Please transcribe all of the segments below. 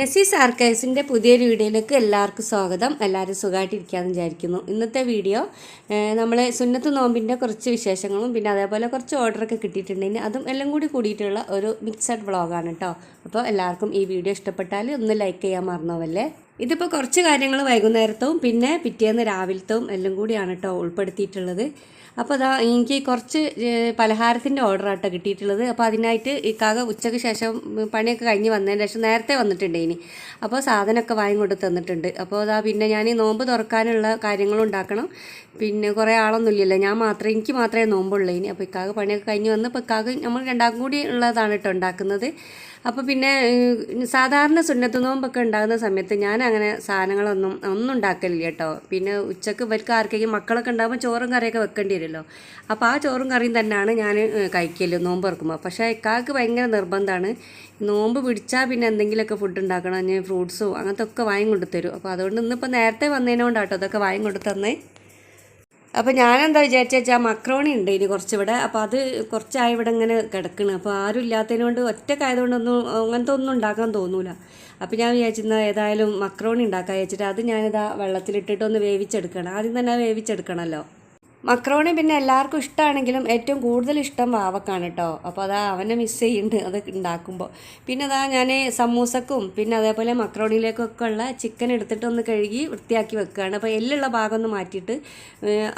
നസീസ് ആർക്കൈവ്സിന്റെ പുതിയൊരു വീഡിയോയിലേക്ക് എല്ലാവർക്കും സ്വാഗതം. എല്ലാവരും സുഖമായിട്ടിരിക്കാമെന്ന് വിചാരിക്കുന്നു. ഇന്നത്തെ വീഡിയോ നമ്മൾ സുന്നത്ത് നോമ്പിന്റെ കുറച്ച് വിശേഷങ്ങളും പിന്നെ അതേപോലെ കുറച്ച് ഓർഡറൊക്കെ കിട്ടിയിട്ടുണ്ടെങ്കിൽ അതും എല്ലാം കൂടി കൂടിയിട്ടുള്ള ഒരു മിക്സഡ് വ്ളോഗാണ് കേട്ടോ അപ്പോൾ എല്ലാവർക്കും ഈ വീഡിയോ ഇഷ്ടപ്പെട്ടാൽ ഒന്ന് ലൈക്ക് ചെയ്യാൻ മറന്നോവല്ലേ? ഇതിപ്പോൾ കുറച്ച് കാര്യങ്ങൾ വൈകുന്നേരത്തും പിന്നെ പിറ്റേന്ന് രാവിലത്തവും എല്ലാം കൂടിയാണ് കേട്ടോ ഉൾപ്പെടുത്തിയിട്ടുള്ളത്. അപ്പോൾ അതാ എനിക്ക് കുറച്ച് പലഹാരത്തിന്റെ ഓർഡർ ആട്ടോ കിട്ടിയിട്ടുള്ളത്. അപ്പോൾ അതിനായിട്ട് ഈ ഇക്കാക ഉച്ചയ്ക്ക് ശേഷം പണിയൊക്കെ കഴിഞ്ഞ് വന്നതിന് ശേഷം നേരത്തെ വന്നിട്ടുണ്ട് ഇനി. അപ്പോൾ സാധനമൊക്കെ വാങ്ങിക്കൊണ്ട് തന്നിട്ടുണ്ട്. അപ്പോൾ അതാ പിന്നെ ഞാൻ ഈ നോമ്പ് തുറക്കാനുള്ള കാര്യങ്ങളും ഉണ്ടാക്കണം. പിന്നെ കുറേ ആളൊന്നും ഇല്ലല്ലോ. ഞാൻ മാത്രമേ എനിക്ക് മാത്രമേ നോമ്പുള്ളൂ ഇനി. അപ്പോൾ ഇക്കാക പണിയൊക്കെ കഴിഞ്ഞ് വന്ന് ഇപ്പോൾ ഇക്കാക നമ്മൾ രണ്ടാം കൂടി ഉള്ളതാണ് കേട്ടോ ഉണ്ടാക്കുന്നത്. അപ്പോൾ പിന്നെ സാധാരണ സുന്നത്ത് നോമ്പൊക്കെ ഉണ്ടാകുന്ന സമയത്ത് ഞാൻ അങ്ങനെ സാധനങ്ങളൊന്നും ഒന്നും ഉണ്ടാക്കലില്ല കേട്ടോ. പിന്നെ ഉച്ചയ്ക്ക് ഇവർക്ക് ആർക്കെങ്കിലും മക്കളൊക്കെ ഉണ്ടാകുമ്പോൾ ചോറും കറിയൊക്കെ വെക്കേണ്ടി വരുമല്ലോ. അപ്പോൾ ആ ചോറും കറിയും തന്നെയാണ് ഞാൻ കഴിക്കൽ നോമ്പ് ഇറക്കുമ്പോൾ പക്ഷേ ഇക്കാക്ക് ഭയങ്കര നിർബന്ധമാണ് നോമ്പ് പിടിച്ചാൽ പിന്നെ എന്തെങ്കിലുമൊക്കെ ഫുഡ് ഉണ്ടാക്കണം. ഞാൻ ഫ്രൂട്ട്സോ അങ്ങനത്തെ ഒക്കെ വാങ്ങി കൊണ്ടു തരും അപ്പോൾ അതുകൊണ്ട് ഇന്നിപ്പോൾ നേരത്തെ വന്നതിനോണ്ടാട്ടോ അതൊക്കെ വാങ്ങി കൊണ്ടു തന്നേ അപ്പോൾ ഞാനെന്താ വിചാരിച്ചു വെച്ചാൽ മക്രോണി ഉണ്ട് ഇനി കുറച്ചിവിടെ. അപ്പോൾ അത് കുറച്ചായി ഇവിടെ ഇങ്ങനെ കിടക്കണ്. അപ്പോൾ ആരും ഇല്ലാത്തതിനോണ്ട് ഒറ്റക്കായതുകൊണ്ടൊന്നും അങ്ങനത്തെ ഒന്നും ഉണ്ടാക്കാൻ തോന്നൂല. അപ്പോൾ ഞാൻ വിചാരിച്ചിരുന്ന ഏതായാലും മക്രോണി ഉണ്ടാക്കാൻ വെച്ചിട്ട് അത് ഞാനിതാ വെള്ളത്തിലിട്ടിട്ട് ഒന്ന് വേവിച്ചെടുക്കണം. ആദ്യം തന്നെ വേവിച്ചെടുക്കണമല്ലോ മക്രോണി പിന്നെ എല്ലാവർക്കും ഇഷ്ടമാണെങ്കിലും ഏറ്റവും കൂടുതൽ ഇഷ്ടം വാവക്കാണ് കേട്ടോ അപ്പോൾ അതാ അവനെ മിസ് ചെയ്യുന്നുണ്ട് അത് ഉണ്ടാക്കുമ്പോൾ പിന്നെ അതാ ഞാൻ സമൂസക്കും പിന്നെ അതേപോലെ മക്രോണിയിലേക്കൊക്കെ ഉള്ള ചിക്കൻ എടുത്തിട്ട് ഒന്ന് കഴുകി വൃത്തിയാക്കി വെക്കുകയാണ് അപ്പോൾ എല്ലുള്ള ഭാഗം ഒന്ന് മാറ്റിയിട്ട്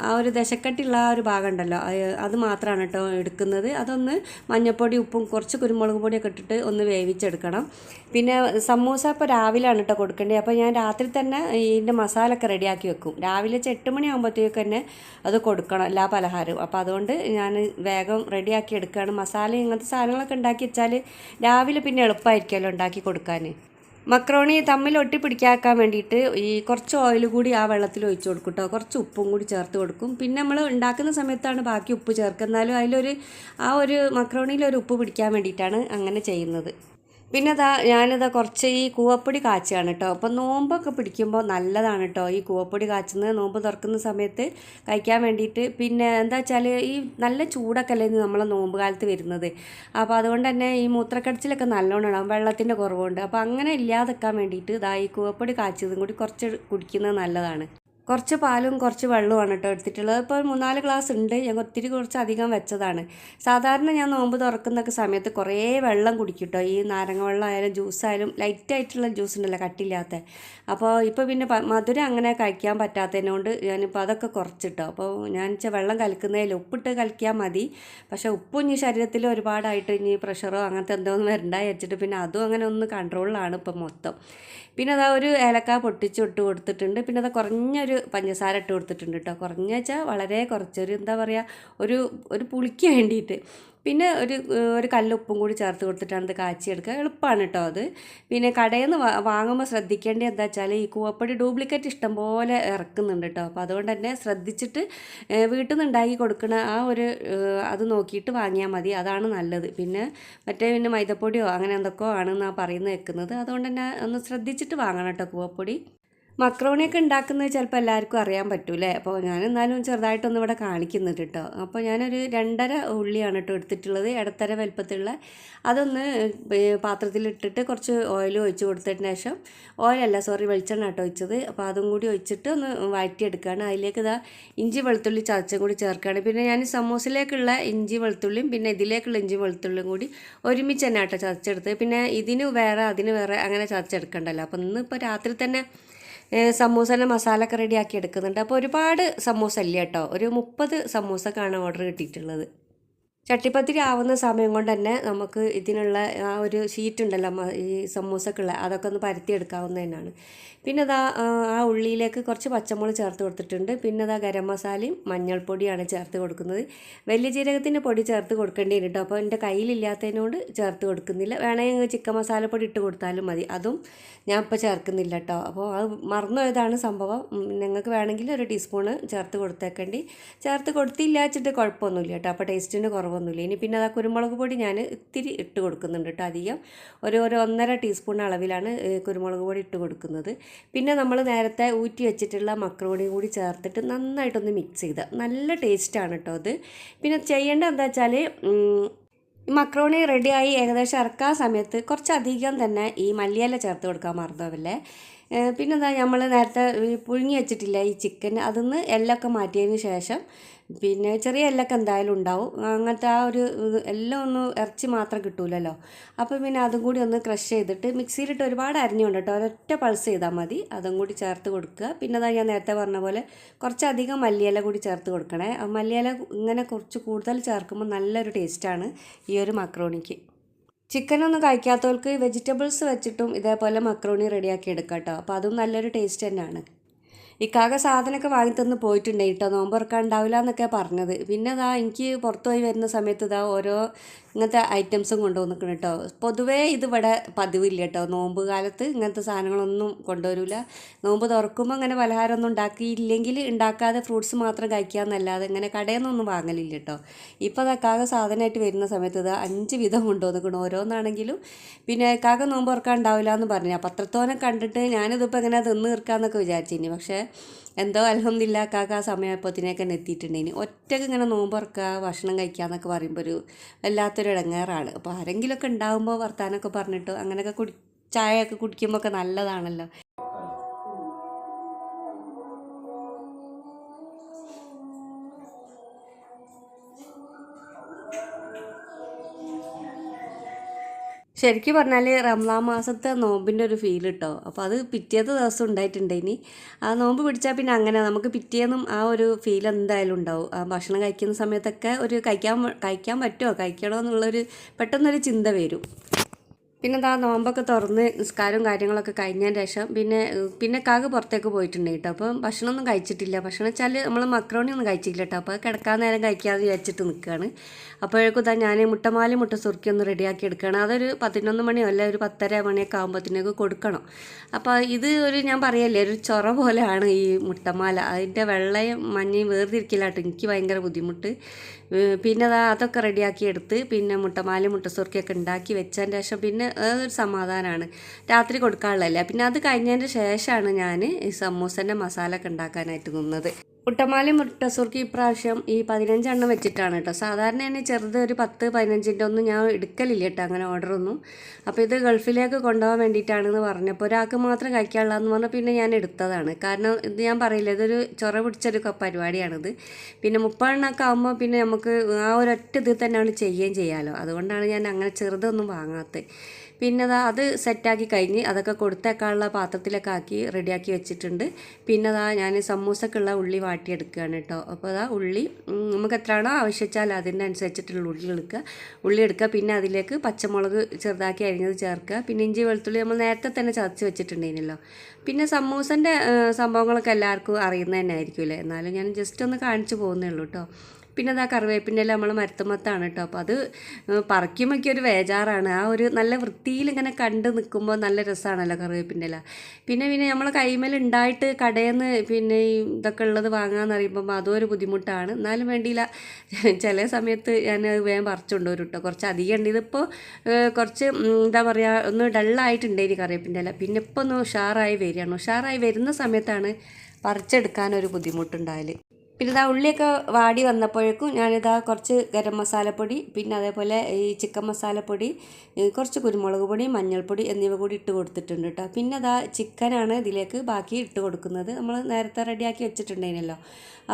ആ ഒരു ദശക്കട്ടിയുള്ള ആ ഒരു ഭാഗം ഉണ്ടല്ലോ അത് മാത്രമാണ് കേട്ടോ എടുക്കുന്നത്. അതൊന്ന് മഞ്ഞൾപ്പൊടി ഉപ്പും കുറച്ച് കുരുമുളക് പൊടിയൊക്കെ ഇട്ടിട്ട് ഒന്ന് വേവിച്ചെടുക്കണം. പിന്നെ സമൂസ ഇപ്പോൾ രാവിലെയാണ് കേട്ടോ കൊടുക്കേണ്ടത് അപ്പോൾ ഞാൻ രാത്രി തന്നെ ഇതിന്റെ മസാല ഒക്കെ റെഡിയാക്കി വെക്കും. രാവിലെ എട്ട് മണി ആകുമ്പോഴത്തേക്ക് തന്നെ അത് കൊടുക്കണം എല്ലാ പലഹാരവും. അപ്പോൾ അതുകൊണ്ട് ഞാൻ വേഗം റെഡിയാക്കി എടുക്കുകയാണ്. മസാല ഇങ്ങനത്തെ സാധനങ്ങളൊക്കെ ഉണ്ടാക്കി വെച്ചാൽ രാവിലെ പിന്നെ എളുപ്പമായിരിക്കുമല്ലോ ഉണ്ടാക്കി കൊടുക്കാൻ മക്രോണി തമ്മിൽ ഒട്ടിപ്പിടിക്കാക്കാൻ വേണ്ടിയിട്ട് ഈ കുറച്ച് ഓയിൽ കൂടി ആ വെള്ളത്തിൽ ഒഴിച്ചു കൊടുക്കും കേട്ടോ കുറച്ച് ഉപ്പും കൂടി ചേർത്ത് കൊടുക്കും. പിന്നെ നമ്മൾ ഉണ്ടാക്കുന്ന സമയത്താണ് ബാക്കി ഉപ്പ് ചേർക്കുന്നാലും അതിലൊരു ആ ഒരു മക്രോണിയിൽ ഒരു ഉപ്പ് പിടിക്കാൻ വേണ്ടിയിട്ടാണ് അങ്ങനെ ചെയ്യുന്നത്. പിന്നെ അതാ ഞാനിതാ കുറച്ച് ഈ കൂവപ്പൊടി കാച്ചുകയാണ് കേട്ടോ അപ്പോൾ നോമ്പൊക്കെ പിടിക്കുമ്പോൾ നല്ലതാണ് കേട്ടോ ഈ കൂവപ്പൊടി കാച്ചുന്നത്. നോമ്പ് തുറക്കുന്ന സമയത്ത് കഴിക്കാൻ വേണ്ടിയിട്ട് പിന്നെ എന്താ വെച്ചാൽ ഈ നല്ല ചൂടൊക്കെ അല്ലേ നമ്മളെ നോമ്പ് കാലത്ത് വരുന്നത്. അപ്പോൾ അതുകൊണ്ട് തന്നെ ഈ മൂത്രക്കടച്ചിലൊക്കെ നല്ലോണം ഉണ്ടാവും വെള്ളത്തിന്റെ കുറവുണ്ട്. അപ്പോൾ അങ്ങനെ ഇല്ലാതെക്കാൻ വേണ്ടിയിട്ട് ഇതാ ഈ കൂവപ്പൊടി കാച്ചതും കൂടി കുറച്ച് കുടിക്കുന്നത് നല്ലതാണ്. കുറച്ച് പാലും കുറച്ച് വെള്ളവുമാണ് കേട്ടോ എടുത്തിട്ടുള്ളത്. ഇപ്പോൾ മൂന്നാൽ ഗ്ലാസ് ഉണ്ട്. ഞാൻ ഒത്തിരി കുറച്ച് അധികം വെച്ചതാണ്. സാധാരണ ഞാൻ നോമ്പ് തുറക്കുന്നൊക്കെ സമയത്ത് കുറേ വെള്ളം കുടിക്കും കേട്ടോ. ഈ നാരങ്ങ വെള്ളം ആയാലും ലൈറ്റായിട്ടുള്ള ജ്യൂസ് ഉണ്ടല്ലോ കട്ടില്ലാത്ത അപ്പോൾ ഇപ്പോൾ പിന്നെ മധുരം അങ്ങനെ കഴിക്കാൻ പറ്റാത്തതിനോണ്ട് ഞാനിപ്പോൾ അതൊക്കെ കുറച്ചിട്ടോ അപ്പോൾ ഞാൻ വെച്ചാൽ വെള്ളം കലക്കുന്നതിൽ ഉപ്പിട്ട് കലക്കിയാൽ മതി. പക്ഷേ ഉപ്പും ഇനി ശരീരത്തിൽ ഒരുപാടായിട്ട് ഇനി പ്രഷറോ അങ്ങനത്തെ എന്തോന്നും വരണ്ട വെച്ചിട്ട് പിന്നെ അതും അങ്ങനെ ഒന്ന് കൺട്രോളിലാണ് ഇപ്പം മൊത്തം. പിന്നെ അതാ ഒരു ഏലക്ക പൊട്ടിച്ച് ഇട്ട് കൊടുത്തിട്ടുണ്ട്. പിന്നെ അത് കുറഞ്ഞൊരു പഞ്ചസാര ഇട്ട് കൊടുത്തിട്ടുണ്ട് കേട്ടോ. കുറഞ്ഞ വെച്ചാൽ വളരെ കുറച്ചൊരു എന്താ പറയുക ഒരു ഒരു പുളിക്ക് വേണ്ടിയിട്ട്. പിന്നെ ഒരു ഒരു കല്ലുപ്പും കൂടി ചേർത്ത് കൊടുത്തിട്ടാണ് ഇത് കാച്ചിയെടുക്കുക. എളുപ്പമാണ് കേട്ടോ അത്. പിന്നെ കടയിൽ നിന്ന് വാങ്ങുമ്പോൾ ശ്രദ്ധിക്കേണ്ടത് എന്താ വെച്ചാൽ ഈ കൂവപ്പൊടി ഡ്യൂപ്ലിക്കേറ്റ് ഇഷ്ടം പോലെ ഇറക്കുന്നുണ്ട് കേട്ടോ. അപ്പോൾ അതുകൊണ്ട് തന്നെ ശ്രദ്ധിച്ചിട്ട് വീട്ടിൽ നിന്ന് ഉണ്ടാക്കി കൊടുക്കുന്ന ആ ഒരു അത് നോക്കിയിട്ട് വാങ്ങിയാൽ മതി. അതാണ് നല്ലത്. പിന്നെ മറ്റേ പിന്നെ മൈദപ്പൊടിയോ അങ്ങനെ എന്തൊക്കെയോ ആണെന്നാണ് പറയുന്നത് വെക്കുന്നത് അതുകൊണ്ട് തന്നെ ഒന്ന് ശ്രദ്ധിച്ചിട്ട് വാങ്ങണം കേട്ടോ കൂവപ്പൊടി. മക്രോണിയൊക്കെ ഉണ്ടാക്കുന്നത് ചിലപ്പോൾ എല്ലാവർക്കും അറിയാൻ പറ്റൂലേ. അപ്പോൾ ഞാൻ എന്നാലും ചെറുതായിട്ടൊന്നും ഇവിടെ കാണിക്കുന്നുണ്ട് കേട്ടോ അപ്പോൾ ഞാനൊരു രണ്ടര ഉള്ളിയാണ് കേട്ടോ എടുത്തിട്ടുള്ളത്. ഇടത്തര വലുപ്പത്തിലുള്ള. അതൊന്ന് പാത്രത്തിലിട്ടിട്ട് കുറച്ച് ഓയിൽ ഒഴിച്ച് കൊടുത്തതിന് ശേഷം ഓയിലല്ല സോറി വെളിച്ചെണ്ണ കേട്ടോ ഒഴിച്ചത്. അപ്പോൾ അതും കൂടി ഒഴിച്ചിട്ട് ഒന്ന് വഴറ്റിയെടുക്കുകയാണ് അതിലേക്ക് ഇതാ ഇഞ്ചി വെളുത്തുള്ളി ചതച്ചും കൂടി ചേർക്കുകയാണ് പിന്നെ ഞാൻ സമൂസിലേക്കുള്ള ഇഞ്ചി വെളുത്തുള്ളിയും പിന്നെ ഇതിലേക്കുള്ള ഇഞ്ചി വെളുത്തുള്ളിയും കൂടി ഒരുമിച്ച് തന്നെ കേട്ടോ ചതച്ചെടുത്ത് പിന്നെ ഇതിന് വേറെ അതിന് വേറെ അങ്ങനെ ചതച്ചെടുക്കണ്ടല്ലോ. അപ്പോൾ ഇന്ന് ഇന്നിപ്പോൾ രാത്രി തന്നെ സമൂസേന്റെ മസാല ഒക്കെ റെഡിയാക്കി എടുക്കുന്നുണ്ട്. അപ്പോൾ ഒരുപാട് സമൂസ ഇല്ല കേട്ടോ. ഒരു മുപ്പത് സമൂസക്കാണ് ഓർഡർ കിട്ടിയിട്ടുള്ളത്. ചട്ടിപ്പത്തിരി ആവുന്ന സമയം കൊണ്ട് തന്നെ നമുക്ക് ഇതിനുള്ള ആ ഒരു ഷീറ്റ് ഉണ്ടല്ലോ ഈ സമൂസക്കുള്ള അതൊക്കെ ഒന്ന് തന്നെയാണ് പിന്നെ അതാ ആ ഉള്ളിയിലേക്ക് കുറച്ച് പച്ചമുളക് ചേർത്ത് കൊടുത്തിട്ടുണ്ട്. പിന്നെ അതാ ഗരം മസാലയും മഞ്ഞൾപ്പൊടിയാണ് ചേർത്ത് കൊടുക്കുന്നത്. വലിയ ജീരകത്തിന്റെ പൊടി ചേർത്ത് കൊടുക്കേണ്ടി വരും കേട്ടോ അപ്പോൾ എന്റെ കയ്യിലില്ലാത്തതിനോട് ചേർത്ത് കൊടുക്കുന്നില്ല. വേണമെങ്കിൽ ചിക്കൻ മസാലപ്പൊടി ഇട്ട് കൊടുത്താലും മതി. അതും ഞാൻ ഇപ്പോൾ ചേർക്കുന്നില്ല കേട്ടോ അപ്പോൾ അത് മറന്നുപോയതാണ് സംഭവം. നിങ്ങൾക്ക് വേണമെങ്കിൽ ഒരു ടീസ്പൂണ് ചേർത്ത് കൊടുത്തേക്കേണ്ടി. ചേർത്ത് കൊടുത്തില്ല വെച്ചിട്ട് കുഴപ്പമൊന്നുമില്ല കേട്ടോ അപ്പോൾ ടേസ്റ്റിന് കുറവൊന്നുമില്ല. ഇനി പിന്നെ അതാ കുരുമുളക് പൊടി ഞാൻ ഇത്തിരി ഇട്ട് കൊടുക്കുന്നുണ്ട് കേട്ടോ അധികം. ഒരു ഒരു ഒന്നര ടീസ്പൂൺ അളവിലാണ് കുരുമുളക് പൊടി ഇട്ട് കൊടുക്കുന്നത്. പിന്നെ നമ്മൾ നേരത്തെ ഊറ്റി വെച്ചിട്ടുള്ള മക്രോണി കൂടി ചേർത്തിട്ട് നന്നായിട്ടൊന്ന് മിക്സ് ചെയ്ത്. നല്ല ടേസ്റ്റാണ് കേട്ടോ അത്. പിന്നെ ചെയ്യേണ്ടത് എന്താ വെച്ചാൽ മക്രോണി റെഡിയായി ഏകദേശം ഇറക്കാൻ സമയത്ത് കുറച്ചധികം തന്നെ ഈ മല്ലിയല ചേർത്ത് കൊടുക്കാൻ മറന്നുപോവില്ലേ പിന്നെ എന്താ നമ്മൾ നേരത്തെ പുഴുങ്ങി വെച്ചിട്ടില്ല ഈ ചിക്കൻ അതിന്ന് എല്ലൊക്കെ മാറ്റിയതിന് ശേഷം പിന്നെ ചെറിയ എല്ലൊക്കെ എന്തായാലും ഉണ്ടാവും. അങ്ങനത്തെ ആ ഒരു എല്ലാം ഒന്ന് ഇറച്ചി മാത്രം കിട്ടൂലല്ലോ. അപ്പോൾ പിന്നെ അതും കൂടി ഒന്ന് ക്രഷ് ചെയ്തിട്ട് മിക്സിയിലിട്ട് ഒരുപാട് അരിഞ്ഞുകൊണ്ട് കേട്ടോ ഒരൊറ്റ പൾസ് ചെയ്താൽ മതി. അതും കൂടി ചേർത്ത് കൊടുക്കുക. പിന്നെ അതാ ഞാൻ നേരത്തെ പറഞ്ഞ പോലെ കുറച്ചധികം മല്ലിയില കൂടി ചേർത്ത് കൊടുക്കണേ. മല്ലിയില ഇങ്ങനെ കുറച്ച് കൂടുതൽ ചേർക്കുമ്പോൾ നല്ലൊരു ടേസ്റ്റാണ് ഈ ഒരു മക്രോണിക്ക്. ചിക്കനൊന്നും കഴിക്കാത്തവർക്ക് വെജിറ്റബിൾസ് വെച്ചിട്ടും ഇതേപോലെ മക്രോണി റെഡിയാക്കി എടുക്കാം കേട്ടോ അപ്പോൾ അതും നല്ലൊരു ടേസ്റ്റ് തന്നെയാണ്. ഇക്കാകെ സാധനമൊക്കെ വാങ്ങി തന്ന് പോയിട്ടുണ്ടായി കേട്ടോ. നോമ്പ് തുറക്കാൻ ഉണ്ടാവില്ല എന്നൊക്കെ പറഞ്ഞത്. പിന്നെ ഇതാ എനിക്ക് പുറത്തുപോയി വരുന്ന സമയത്ത് ഇതാ ഓരോ ഇങ്ങനത്തെ ഐറ്റംസും കൊണ്ടുവന്നിക്കണം കേട്ടോ പൊതുവേ ഇത് ഇവിടെ പതിവില്ല കേട്ടോ നോമ്പ് കാലത്ത് ഇങ്ങനത്തെ സാധനങ്ങളൊന്നും കൊണ്ടുവരില്ല നോമ്പ് തുറക്കുമ്പോൾ അങ്ങനെ പലഹാരമൊന്നും ഉണ്ടാക്കിയില്ലെങ്കിൽ ഉണ്ടാക്കാതെ ഫ്രൂട്ട്സ് മാത്രം കഴിക്കുക എന്നല്ലാതെ ഇങ്ങനെ കടയിൽ നിന്നൊന്നും വാങ്ങലില്ല കേട്ടോ ഇപ്പോൾ അത് സാധനമായിട്ട് വരുന്ന സമയത്ത് ഇത് അഞ്ച് വിധം കൊണ്ടുവന്നിക്കണം. ഓരോന്നാണെങ്കിലും പിന്നെ കാക നോമ്പ് തുറക്കാൻ ഉണ്ടാവില്ല എന്ന് പറഞ്ഞു. അപ്പോൾ അത്രത്തോനെ കണ്ടിട്ട് ഞാനിതിപ്പോൾ ഇങ്ങനെ തിന്ന് തീർക്കാമെന്നൊക്കെ വിചാരിച്ചിരുന്നു പക്ഷേ എന്തോ അലഹമില്ല കാക്ക ആ സമയം അപ്പോൾ തന്നെയൊക്കെ എത്തിയിട്ടുണ്ടെങ്കിൽ ഒറ്റയ്ക്ക് ഇങ്ങനെ നോമ്പ് തുറക്കുക ഭക്ഷണം കഴിക്കുക എന്നൊക്കെ പറയുമ്പോൾ ഒരു വല്ലാത്തൊരു ഇടങ്ങേറാണ്. അപ്പോൾ ആരെങ്കിലുമൊക്കെ ഉണ്ടാകുമ്പോൾ വർത്താനമൊക്കെ പറഞ്ഞിട്ട് അങ്ങനെയൊക്കെ കുടി ചായയൊക്കെ കുടിക്കുമ്പോഴൊക്കെ നല്ലതാണല്ലോ. ശരിക്കും പറഞ്ഞാൽ റംസാൻ മാസത്തെ നോമ്പിന്റെ ഒരു ഫീൽ കിട്ടോ അപ്പോൾ അത് പിറ്റേത്തെ ദിവസം ഉണ്ടായിട്ടുണ്ട് ഇനി. ആ നോമ്പ് പിടിച്ചാൽ പിന്നെ അങ്ങനെ നമുക്ക് പിറ്റേന്നും ആ ഒരു ഫീൽ എന്തായാലും ഉണ്ടാവും. ആ ഭക്ഷണം കഴിക്കുന്ന സമയത്തൊക്കെ ഒരു കഴിക്കാൻ കഴിക്കാൻ പറ്റുമോ കഴിക്കണോ എന്നുള്ളൊരു പെട്ടെന്നൊരു ചിന്ത വരും. പിന്നെ എന്താ നോമ്പൊക്കെ തുറന്ന് നിസ്കാരവും കാര്യങ്ങളൊക്കെ കഴിഞ്ഞതിന് ശേഷം പിന്നെ പിന്നെ കാക്ക് പുറത്തേക്ക് പോയിട്ടുണ്ട് കേട്ടോ. അപ്പം ഭക്ഷണമൊന്നും കഴിച്ചിട്ടില്ല. ഭക്ഷണം വെച്ചാൽ നമ്മൾ മക്രോണി ഒന്നും കഴിച്ചില്ല കേട്ടോ. അപ്പോൾ കിടക്കാൻ നേരം കഴിക്കാതെ വിചാരിച്ചിട്ട് നിൽക്കുകയാണ് അപ്പോഴേക്കും ഇതാ ഞാൻ മുട്ടമാലി മുട്ട സുറുക്കി റെഡിയാക്കി എടുക്കുകയാണ് അതൊരു പതിനൊന്ന് മണിയോ അല്ല ഒരു പത്തര മണിയൊക്കെ ആകുമ്പോഴത്തേക്ക് കൊടുക്കണം. അപ്പോൾ ഇത് ഒരു ഞാൻ പറയല്ലേ ഒരു ചൊറ പോലെയാണ് ഈ മുട്ടമാല. അതിന്റെ വെള്ളയും മഞ്ഞയും വേർതിരിക്കലായിട്ട് എനിക്ക് ഭയങ്കര ബുദ്ധിമുട്ട്. പിന്നെ അതാ അതൊക്കെ റെഡിയാക്കി എടുത്ത് പിന്നെ മുട്ടമാല മുട്ടസുറുക്കിയൊക്കെ ഉണ്ടാക്കി വെച്ചതിന് ശേഷം പിന്നെ അതൊരു സമാധാനമാണ് രാത്രി കൊടുക്കാനുള്ളതല്ലേ. പിന്നെ അത് കഴിഞ്ഞതിന്റെ ശേഷമാണ് ഞാൻ ഈ സമൂസന്റെ മസാല ഒക്കെ ഉണ്ടാക്കാനായിട്ട് നിന്നത്. മുട്ടമാലി മുട്ടസുറുക്കി ഇപ്രാവശ്യം ഈ പതിനഞ്ചെണ്ണം വെച്ചിട്ടാണ് കേട്ടോ. സാധാരണ തന്നെ ചെറുത് ഒരു പത്ത് പതിനഞ്ചിന്റെ ഒന്നും ഞാൻ എടുക്കലില്ല കേട്ടോ അങ്ങനെ ഓർഡറൊന്നും. അപ്പോൾ ഇത് ഗൾഫിലേക്ക് കൊണ്ടുപോകാൻ വേണ്ടിയിട്ടാണെന്ന് പറഞ്ഞപ്പോൾ ഒരാൾക്ക് മാത്രം കഴിക്കാനുള്ളതെന്ന് പറഞ്ഞാൽ പിന്നെ ഞാൻ എടുത്തതാണ്. കാരണം ഇത് ഞാൻ പറയില്ല ഇതൊരു ചൊറ പിടിച്ചൊരു പരിപാടിയാണിത്. പിന്നെ മുപ്പതെണ്ണമൊക്കെ ആകുമ്പോൾ പിന്നെ നമുക്ക് ആ ഒരൊറ്റ ഇതിൽ തന്നെയാണ് ചെയ്യുകയും ചെയ്യാമല്ലോ അതുകൊണ്ടാണ് ഞാൻ അങ്ങനെ ചെറുതൊന്നും വാങ്ങാത്തത്. പിന്നെ അതാ അത് സെറ്റാക്കി കഴിഞ്ഞ് അതൊക്കെ കൊടുത്തേക്കാനുള്ള പാത്രത്തിലൊക്കെ ആക്കി റെഡിയാക്കി വെച്ചിട്ടുണ്ട്. പിന്നെ അതാ ഞാൻ സമൂസക്കുള്ള ഉള്ളി വാട്ടിയെടുക്കുകയാണ് കേട്ടോ. അപ്പോൾ അതാ ഉള്ളി നമുക്ക് എത്രയാണോ ആവശ്യിച്ചാൽ അനുസരിച്ചിട്ടുള്ള ഉള്ളി എടുക്കുക. ഉള്ളി എടുക്കുക പിന്നെ അതിലേക്ക് പച്ചമുളക് ചെറുതാക്കി അരിഞ്ഞത് ചേർക്കുക. പിന്നെ ഇഞ്ചി വെളുത്തുള്ളി നമ്മൾ നേരത്തെ തന്നെ ചതച്ച് വെച്ചിട്ടുണ്ടായിരുന്നല്ലോ. പിന്നെ സമൂസന്റെ സംഭവങ്ങളൊക്കെ എല്ലാവർക്കും അറിയുന്നത് തന്നെ ആയിരിക്കുമല്ലേ എന്നാലും ഞാൻ ജസ്റ്റ് ഒന്ന് കാണിച്ചു പോകുന്നേ ഉള്ളൂ കേട്ടോ. പിന്നെ അതാ കറിവേപ്പിന്റെ എല്ലാം നമ്മൾ മരത്തുമത്താണ് കേട്ടോ. അപ്പോൾ അത് പറിക്കുമ്പോൾ ഒരു വേജാറാണ്. ആ ഒരു നല്ല വൃത്തിയിൽ ഇങ്ങനെ കണ്ട് നിൽക്കുമ്പോൾ നല്ല രസമാണല്ലോ കറിവേപ്പിന്റെ ഇല. പിന്നെ പിന്നെ നമ്മൾ കൈമേൽ ഉണ്ടായിട്ട് കടയിൽ നിന്ന് പിന്നെ ഇതൊക്കെ ഉള്ളത് വാങ്ങാമെന്ന് അറിയുമ്പോൾ അതും ഒരു ബുദ്ധിമുട്ടാണ്. എന്നാലും വേണ്ടിയില്ല. ചില സമയത്ത് ഞാൻ വേഗം പറിച്ചുകൊണ്ട് വരും കേട്ടോ. കുറച്ച് അധികം ഉണ്ട് ഇതിപ്പോൾ കുറച്ച് എന്താ പറയുക ഒന്ന് ഡള്ളായിട്ടുണ്ട് ഇനി കറിവേപ്പിന്റെ ഇല. പിന്നെ ഇപ്പോൾ ഒന്ന് ഉഷാറായി വരികയാണ്. ഉഷാറായി വരുന്ന സമയത്താണ് പറിച്ചെടുക്കാൻ ഒരു ബുദ്ധിമുട്ടുണ്ടായാൽ പിന്നെ ഇതാ ഉള്ളിയൊക്കെ വാടി വന്നപ്പോഴേക്കും ഞാനിതാ കുറച്ച് ഗരം മസാലപ്പൊടി പിന്നെ അതേപോലെ ഈ ചിക്കൻ മസാലപ്പൊടി കുറച്ച് കുരുമുളക് പൊടി മഞ്ഞൾപ്പൊടി എന്നിവ കൂടി ഇട്ട് കൊടുത്തിട്ടുണ്ട് കേട്ടോ. പിന്നെ അതാ ചിക്കനാണ് ഇതിലേക്ക് ബാക്കി ഇട്ട് കൊടുക്കുന്നത്. നമ്മൾ നേരത്തെ റെഡിയാക്കി വെച്ചിട്ടുണ്ടായിരുന്നല്ലോ.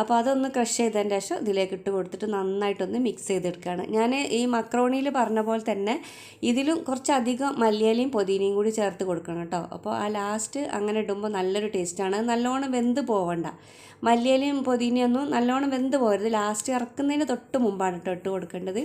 അപ്പോൾ അതൊന്ന് ക്രഷ് ചെയ്തതിന്റെ ശേഷം ഇതിലേക്ക് ഇട്ട് കൊടുത്തിട്ട് നന്നായിട്ടൊന്ന് മിക്സ് ചെയ്തെടുക്കുകയാണ്. ഞാൻ ഈ മക്രോണിയിൽ പറഞ്ഞ പോലെ തന്നെ ഇതിലും കുറച്ചധികം മല്ലിയലയും പൊതിനയും കൂടി ചേർത്ത് കൊടുക്കണം കേട്ടോ. അപ്പോൾ ആ ലാസ്റ്റ് അങ്ങനെ ഇടുമ്പോൾ നല്ലൊരു ടേസ്റ്റാണ്. നല്ലോണം വെന്ത് പോവണ്ട. മല്ലിയലയും മല്ലിയിലയും പൊതിനയൊന്നും നല്ലോണം വെന്ത് പോകരുത് ലാസ്റ്റ് ഇറക്കുന്നതിന് തൊട്ട് മുമ്പാണ് കേട്ടോ ഇട്ട് കൊടുക്കേണ്ടത്.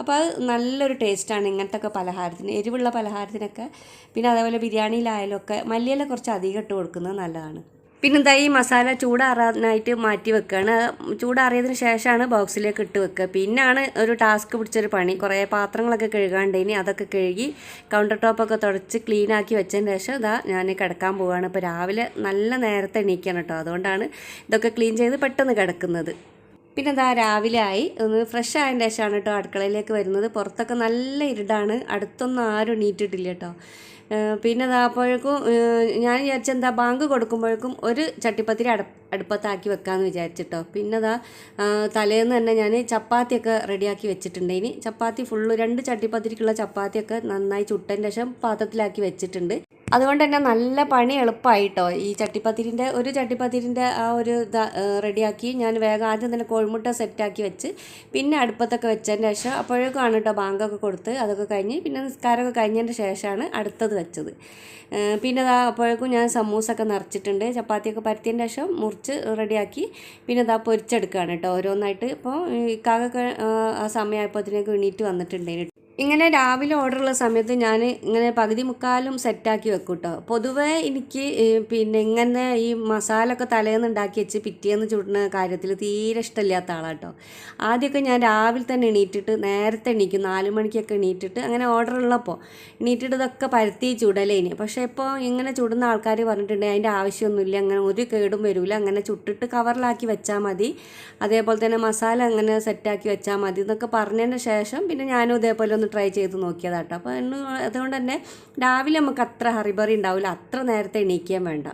അപ്പോൾ അത് നല്ലൊരു ടേസ്റ്റാണ് ഇങ്ങനത്തെ ഒക്കെ പലഹാരത്തിന്. എരിവുള്ള പലഹാരത്തിനൊക്കെ. പിന്നെ അതേപോലെ ബിരിയാണിയിലായാലും ഒക്കെ മല്ലിയില കുറച്ച് അധികം ഇട്ട് കൊടുക്കുന്നത് നല്ലതാണ്. പിന്നെന്താ ഈ മസാല ചൂടാറാനായിട്ട് മാറ്റി വെക്കുകയാണ് ചൂടാറിയതിന് ശേഷമാണ് ബോക്സിലേക്ക് ഇട്ട് വെക്കുക. പിന്നാണ് ഒരു ടാസ്ക് പിടിച്ചൊരു പണി. കുറേ പാത്രങ്ങളൊക്കെ കഴുകാണ്ടേനി അതൊക്കെ കഴുകി കൗണ്ടർ ടോപ്പൊക്കെ തുടച്ച് ക്ലീൻ ആക്കി വെച്ചതിന് ശേഷം ഇതാ ഞാൻ കിടക്കാൻ പോവുകയാണ് ഇപ്പോൾ രാവിലെ നല്ല നേരത്തെ എണീക്കണം കേട്ടോ അതുകൊണ്ടാണ് ഇതൊക്കെ ക്ലീൻ ചെയ്ത് പെട്ടെന്ന് കിടക്കുന്നത്. പിന്നെ എന്താ രാവിലെ ആയി. ഒന്ന് ഫ്രഷ് ആയതിന് ശേഷമാണ് കേട്ടോ അടുക്കളയിലേക്ക് വരുന്നത്. പുറത്തൊക്കെ നല്ല ഇരുടാണ്. അടുത്തൊന്നും ആരും എണീറ്റിട്ടില്ല കേട്ടോ പിന്നെ അപ്പോഴേക്കും ഞാൻ വിചാരിച്ച എന്താ ബാങ്ക് കൊടുക്കുമ്പോഴേക്കും ഒരു ചട്ടിപ്പത്തിരി അട അടുപ്പത്താക്കി വെക്കാമെന്ന് വിചാരിച്ചിട്ടോ. പിന്നെ ദാ തലേന്ന് തന്നെ ഞാൻ ചപ്പാത്തിയൊക്കെ റെഡിയാക്കി വെച്ചിട്ടുണ്ട്. ഇനി ചപ്പാത്തി ഫുള്ള് രണ്ട് ചട്ടിപ്പത്തിരിക്കുള്ള ചപ്പാത്തിയൊക്കെ നന്നായി ചുട്ടതിന് ശേഷം പാത്രത്തിലാക്കി വെച്ചിട്ടുണ്ട്. അതുകൊണ്ട് തന്നെ നല്ല പണി എളുപ്പമായിട്ടോ ഈ ചട്ടിപ്പത്തിരിന്റെ ഒരു ചട്ടിപ്പത്തിരിന്റെ ആ ഒരു ഇത് റെഡിയാക്കി ഞാൻ വേഗം ആദ്യം തന്നെ കോഴിമുട്ട സെറ്റാക്കി വെച്ച് പിന്നെ അടുപ്പത്തൊക്കെ വെച്ചതിന് ശേഷം അപ്പോഴേക്കാണ് കേട്ടോ ബാങ്കൊക്കെ കൊടുത്ത് അതൊക്കെ കഴിഞ്ഞ് പിന്നെ നിസ്കാരമൊക്കെ കഴിഞ്ഞതിന്റെ ശേഷമാണ് അടുത്തത് വെച്ചത്. പിന്നെ ഇതാ അപ്പോഴേക്കും ഞാൻ സമൂസൊക്കെ നിറച്ചിട്ടുണ്ട്. ചപ്പാത്തിയൊക്കെ പരത്തിയതിന് ശേഷം മുറിച്ച് റെഡിയാക്കി പിന്നെ ഇതാ പൊരിച്ചെടുക്കുകയാണ് കേട്ടോ ഓരോന്നായിട്ട്. ഇപ്പോൾ ഇക്കാകൊക്കെ ആ സമയമായപ്പോഴത്തേക്ക് എണീറ്റ് വന്നിട്ടുണ്ടായിരുന്നു ഇങ്ങനെ രാവിലെ ഓർഡറുള്ള സമയത്ത് ഞാൻ ഇങ്ങനെ പകുതി മുക്കാലും സെറ്റാക്കി വെക്കും കേട്ടോ പൊതുവേ എനിക്ക് പിന്നെ ഇങ്ങനെ ഈ മസാല ഒക്കെ തലേന്ന് ഉണ്ടാക്കി വെച്ച് പിറ്റേന്ന് ചുടുന്ന കാര്യത്തിൽ തീരെ ഇഷ്ടമില്ലാത്ത ആളാട്ടോ ആദ്യമൊക്കെ ഞാൻ രാവിലെ തന്നെ എണീറ്റിട്ട് നേരത്തെ എണീക്കും നാല് മണിക്കൊക്കെ എണീറ്റിട്ട് അങ്ങനെ ഓർഡർ ഉള്ളപ്പോൾ എണീറ്റിട്ട് ഇതൊക്കെ പരത്തി ചുടലേനി. പക്ഷേ ഇപ്പോൾ ഇങ്ങനെ ചുടുന്ന ആൾക്കാർ പറഞ്ഞിട്ടുണ്ട് അതിന്റെ ആവശ്യമൊന്നുമില്ല അങ്ങനെ ഒരു കേടും വരില്ല അങ്ങനെ ചുട്ടിട്ട് കവറിലാക്കി വെച്ചാൽ മതി. അതേപോലെ തന്നെ മസാല അങ്ങനെ സെറ്റാക്കി വെച്ചാൽ മതി എന്നൊക്കെ പറഞ്ഞതിന് ശേഷം പിന്നെ ഞാനും ഇതേപോലെ ഒന്ന് ട്രൈ ചെയ്ത് നോക്കിയതാട്ടോ. അപ്പോൾ അതുകൊണ്ട് തന്നെ രാവിലെ നമുക്ക് അത്ര ഹറിബറി ഉണ്ടാവില്ല. അത്ര നേരത്തെ എണീക്കുകയും വേണ്ട.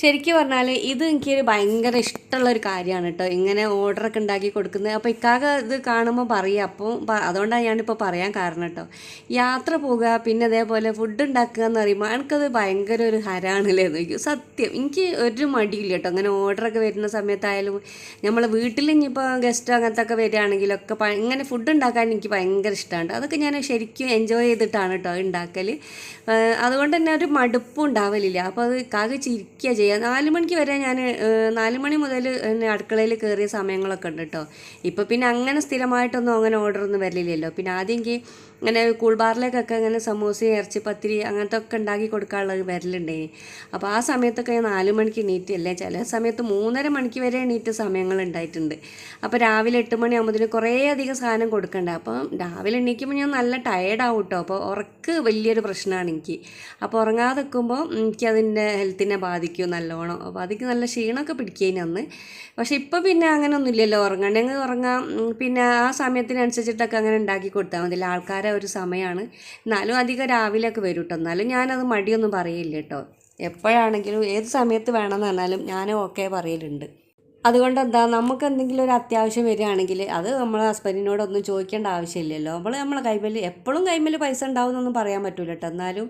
ശരിക്കും പറഞ്ഞാൽ ഇത് എനിക്കൊരു ഭയങ്കര ഇഷ്ടമുള്ള ഒരു കാര്യമാണ് കേട്ടോ. ഇങ്ങനെ ഓർഡറൊക്കെ ഉണ്ടാക്കി കൊടുക്കുന്നത്. അപ്പോൾ ഇക്കാക ഇത് കാണുമ്പോൾ പറയുക അപ്പോൾ അതുകൊണ്ടാണ് ഞാനിപ്പോൾ പറയാൻ കാരണം കേട്ടോ. യാത്ര പോകുക പിന്നെ അതേപോലെ ഫുഡ് ഉണ്ടാക്കുക എന്ന് പറയുമ്പോൾ എനിക്കത് ഭയങ്കര ഒരു ഹരാണല്ലേ എന്ന് സത്യം. എനിക്ക് ഒരു മടിയില്ല കേട്ടോ. അങ്ങനെ ഓർഡറൊക്കെ വരുന്ന സമയത്തായാലും നമ്മളെ വീട്ടിൽ ഇനിയിപ്പോൾ ഗസ്റ്റ് അങ്ങനത്തെ ഒക്കെ വരികയാണെങ്കിലൊക്കെ ഇങ്ങനെ ഫുഡ് ഉണ്ടാക്കാൻ എനിക്ക് ഭയങ്കര ഇഷ്ടമാണ്. അതൊക്കെ ഞാൻ ശരിക്കും എൻജോയ് ചെയ്തിട്ടാണ് കേട്ടോ ഉണ്ടാക്കൽ അതുകൊണ്ട് തന്നെ ഒരു മടുപ്പും ഉണ്ടാവലില്ല. അപ്പോൾ അത് കാക ചിരിക്കുക ചെയ്യുക നാല് മണിക്ക് വരെ ഞാൻ നാല് മണി മുതൽ എന്നെ അടുക്കളയിൽ കയറിയ സമയങ്ങളൊക്കെ ഉണ്ട് കേട്ടോ ഇപ്പോൾ പിന്നെ അങ്ങനെ സ്ഥിരമായിട്ടൊന്നും അങ്ങനെ ഓർഡർ ഒന്നും വരില്ലല്ലോ. പിന്നെ ആദ്യം എനിക്ക് ഇങ്ങനെ കൂൾബാറിലേക്കൊക്കെ ഇങ്ങനെ സമൂസ ഇറച്ചി പത്തിരി അങ്ങനത്തെ ഒക്കെ ഉണ്ടാക്കി കൊടുക്കാനുള്ളത് വരലുണ്ടേനി അപ്പോൾ ആ സമയത്തൊക്കെ ഞാൻ നാല് മണിക്ക് എണീറ്റ് അല്ലേ ചില സമയത്ത് മൂന്നര മണിക്ക് വരെ എണീറ്റ് സമയങ്ങൾ ഉണ്ടായിട്ടുണ്ട്. അപ്പോൾ രാവിലെ എട്ട് മണിയാകുമ്പോഴത്തേന് കുറേ അധികം സാധനം കൊടുക്കണ്ട. അപ്പം രാവിലെ എണീക്കുമ്പോൾ ഞാൻ നല്ല ടയേർഡാവും കേട്ടോ അപ്പോൾ ഉറക്ക് വലിയൊരു പ്രശ്നമാണ് എനിക്ക്. അപ്പോൾ ഉറങ്ങാതെ നിൽക്കുമ്പോൾ എനിക്കതിന്റെ ഹെൽത്തിനെ ബാധിക്കും നല്ലോണം. അപ്പോൾ അതിക്ക് നല്ല ക്ഷീണമൊക്കെ പിടിക്കേനി അന്ന്. പക്ഷേ ഇപ്പോൾ പിന്നെ അങ്ങനെ ഒന്നുമില്ലല്ലോ ഉറങ്ങണമെങ്കിൽ ഉറങ്ങാം. പിന്നെ ആ സമയത്തിനനുസരിച്ചിട്ടൊക്കെ അങ്ങനെ ഉണ്ടാക്കി കൊടുത്താൽ മതി. ആൾക്കാരെ ഒരു സമയമാണ്. എന്നാലും അധികം രാവിലെയൊക്കെ വരും കേട്ടോ. എന്നാലും ഞാനത് മടിയൊന്നും പറയില്ല കേട്ടോ. എപ്പോഴാണെങ്കിലും ഏത് സമയത്ത് വേണമെന്ന് പറഞ്ഞാലും ഞാൻ ഓക്കെ പറയലുണ്ട്. അതുകൊണ്ട് എന്താ നമുക്ക് എന്തെങ്കിലും ഒരു അത്യാവശ്യം വരികയാണെങ്കിൽ അത് നമ്മൾ ഹസ്ബൻഡിനോടൊന്നും ചോദിക്കേണ്ട ആവശ്യമില്ലല്ലോ. നമ്മൾ നമ്മളെ കൈമേൽ എപ്പോഴും കൈമേൽ പൈസ ഉണ്ടാവുമെന്നൊന്നും പറയാൻ പറ്റില്ല കേട്ടോ. എന്നാലും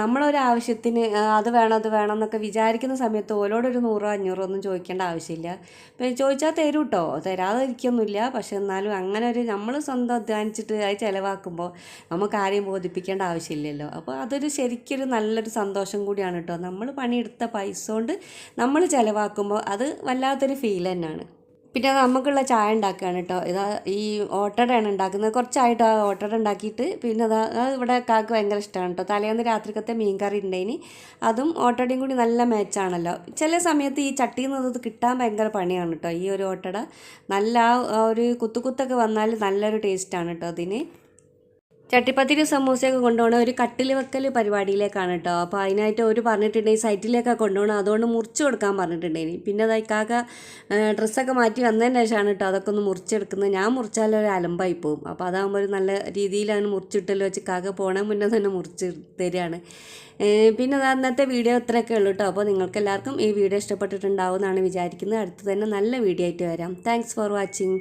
നമ്മളൊരാവശ്യത്തിന് അത് വേണം അത് വേണം എന്നൊക്കെ വിചാരിക്കുന്ന സമയത്ത് ഓരോടൊരു നൂറോ അഞ്ഞൂറോ ഒന്നും ചോദിക്കേണ്ട ആവശ്യമില്ല. പിന്നെ ചോദിച്ചാൽ തരും കേട്ടോ തരാതിരിക്കൊന്നുമില്ല. പക്ഷെ എന്നാലും അങ്ങനെ ഒരു നമ്മൾ സ്വന്തം അധ്വാനിച്ചിട്ട് അത് ചിലവാക്കുമ്പോൾ നമുക്ക് ആരെയും ബോധിപ്പിക്കേണ്ട ആവശ്യമില്ലല്ലോ. അപ്പോൾ അതൊരു ശരിക്കൊരു നല്ലൊരു സന്തോഷം കൂടിയാണ് കേട്ടോ നമ്മൾ പണിയെടുത്ത പൈസ കൊണ്ട് നമ്മൾ ചിലവാക്കുമ്പോൾ അത് വല്ലാത്തൊരു ഫീൽ തന്നെയാണ്. പിന്നെ നമുക്കുള്ള ചായ ഉണ്ടാക്കുകയാണ് കേട്ടോ. ഇതാ ഈ ഓട്ടടയാണ് ഉണ്ടാക്കുന്നത്. കുറച്ചായിട്ട് ആ ഓട്ടട ഉണ്ടാക്കിയിട്ട് പിന്നെ അതാ ഇവിടെ കാക്ക് ഭയങ്കര ഇഷ്ടമാണ് കേട്ടോ. തലേന്ന് രാത്രിക്കത്തെ മീൻ കറി ഉണ്ടായിനി. അതും ഓട്ടടയും കൂടി നല്ല മാച്ചാണല്ലോ ചില സമയത്ത് ഈ ചട്ടിയിൽ നിന്ന് കിട്ടാൻ ഭയങ്കര പണിയാണ് കേട്ടോ. ഈ ഒരു ഓട്ടട നല്ല ആ ഒരു കുത്തുകുത്തൊക്കെ വന്നാൽ നല്ലൊരു ടേസ്റ്റാണ് കേട്ടോ അതിന്. ചട്ടിപ്പത്തിരി സമൂസയൊക്കെ കൊണ്ടുപോകണ ഒരു കട്ടിൽ വെക്കൽ പരിപാടിയിലേക്കാണ് കേട്ടോ അപ്പോൾ അതിനായിട്ട് ഒരു പറഞ്ഞിട്ടുണ്ടെങ്കിൽ സൈറ്റിലേക്കൊക്കെ കൊണ്ടുപോകണം. അതുകൊണ്ട് മുറിച്ച് കൊടുക്കാൻ പറഞ്ഞിട്ടുണ്ടെങ്കിൽ പിന്നെ അത് ഇക്കാക്ക ഡ്രസ്സൊക്കെ മാറ്റി വന്നതിന് ശേഷമാണ് കേട്ടോ അതൊക്കെ ഒന്ന് മുറിച്ചെടുക്കുന്നത്. ഞാൻ മുറിച്ചാൽ ഒരു അലമ്പായി പോകും അപ്പോൾ അതാകുമ്പോൾ ഒരു നല്ല രീതിയിലാണ് മുറിച്ചിട്ടല്ലോ വെച്ച് കാക്ക പോണേ മുന്നേ തന്നെ മുറിച്ച് തരികയാണ് പിന്നെ അന്നത്തെ വീഡിയോ ഇത്രയൊക്കെ ഉള്ളൂ കേട്ടോ അപ്പോൾ നിങ്ങൾക്ക് എല്ലാവർക്കും ഈ വീഡിയോ ഇഷ്ടപ്പെട്ടിട്ടുണ്ടാവും എന്നാണ് വിചാരിക്കുന്നത്. അടുത്ത് തന്നെ നല്ല വീഡിയോ ആയിട്ട് വരാം. Thanks for watching